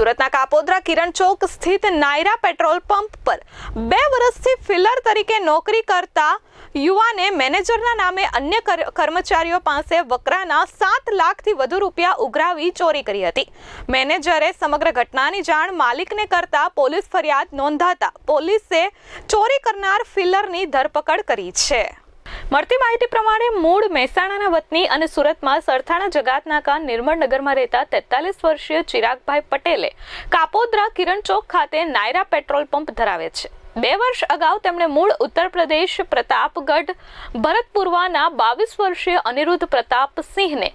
સુરતના કાપોદ્રા કિરણ ચોક સ્થિત Naira petrol pump પર બે વર્ષથી ફિલર તરીકે નોકરી કરતા યુવાને મેનેજરના નામે અન્ય કર્મચારીઓ પાસે વકરાના સાત લાખથી વધુ રૂપિયા ઉઘરાવી ચોરી કરી હતી. મેનેજરે સમગ્ર ઘટનાની જાણ માલિકને કરતા પોલીસ ફરિયાદ નોંધાતા પોલીસે ચોરી કરનાર ફિલરની ધરપકડ કરી છે. મળતી માહિતી પ્રમાણે મૂળ મહેસાણાના વતની અને સુરતમાં સરથાણા જગાતનાકા નિર્મળનગરમાં રહેતા તેતાલીસ વર્ષીય ચિરાગભાઈ પટેલે કાપોદ્રા કિરણ ચોક ખાતે નાયરા પેટ્રોલ પંપ ધરાવે છે. બે વર્ષ અગાઉ તેમણે મૂળ ઉત્તર પ્રદેશ પ્રતાપગઢ ભરતપુરવાના બાવીસ વર્ષીય અનિરુદ્ધ પ્રતાપ સિંહને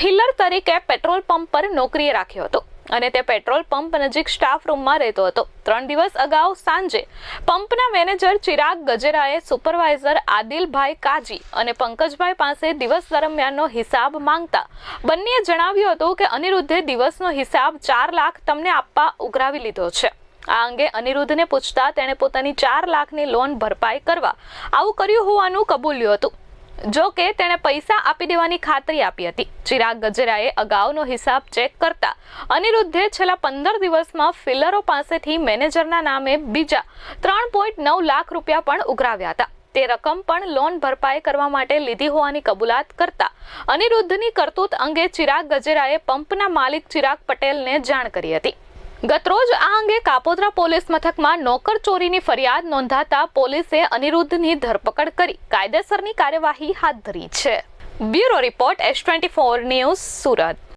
ફિલર તરીકે પેટ્રોલ પંપ પર નોકરીએ રાખ્યો હતો. અને તે પેટ્રોલ પંપ નજીક સ્ટાફ રૂમમાં રહેતો હતો. ત્રણ દિવસ અગાઉ સાંજે પંપના મેનેજર ચિરાગ ગજેરાએ સુપરવાઇઝર આદિલભાઈ કાજી અને પંકજભાઈ પાસે દિવસ દરમિયાનનો હિસાબ માંગતા બંનેએ જણાવ્યું હતું કે અનિરુદ્ધે દિવસનો હિસાબ ચાર લાખ તમને આપવા ઉઘરાવી લીધો છે. આ અંગે અનિરુદ્ધને પૂછતા તેણે પોતાની ચાર લાખની લોન ભરપાઈ કરવા આવું કર્યું હોવાનું કબૂલ્યું હતું. જો કે તેણે પૈસા આપી દેવાની ખાતરી આપી હતી. ચિરાગ ગજેરાએ અગાઉનો હિસાબ ચેક કરતા અનિરુદ્ધે છેલ્લા પંદર દિવસમાં ફિલરો પાસેથી મેનેજરના નામે બીજા ત્રણ પોઈન્ટ નવ લાખ રૂપિયા પણ ઉઘરાવ્યા હતા. તે રકમ પણ લોન ભરપાઈ કરવા માટે લીધી હોવાની કબૂલાત કરતા અનિરુદ્ધની કરતૂત અંગે ચિરાગ ગજેરાએ પંપના માલિક ચિરાગ પટેલને જાણ કરી હતી. ગતરોજ આ અંગે કાપોદ્રા પોલીસ મથકમાં નોકર ચોરીની ફરિયાદ નોંધાતા પોલીસે અનિરુદ્ધની ધરપકડ કરી. કાયદેસરની કાર્યવાહી હાથ ધરી છે. Bureau report S twenty four news Surat.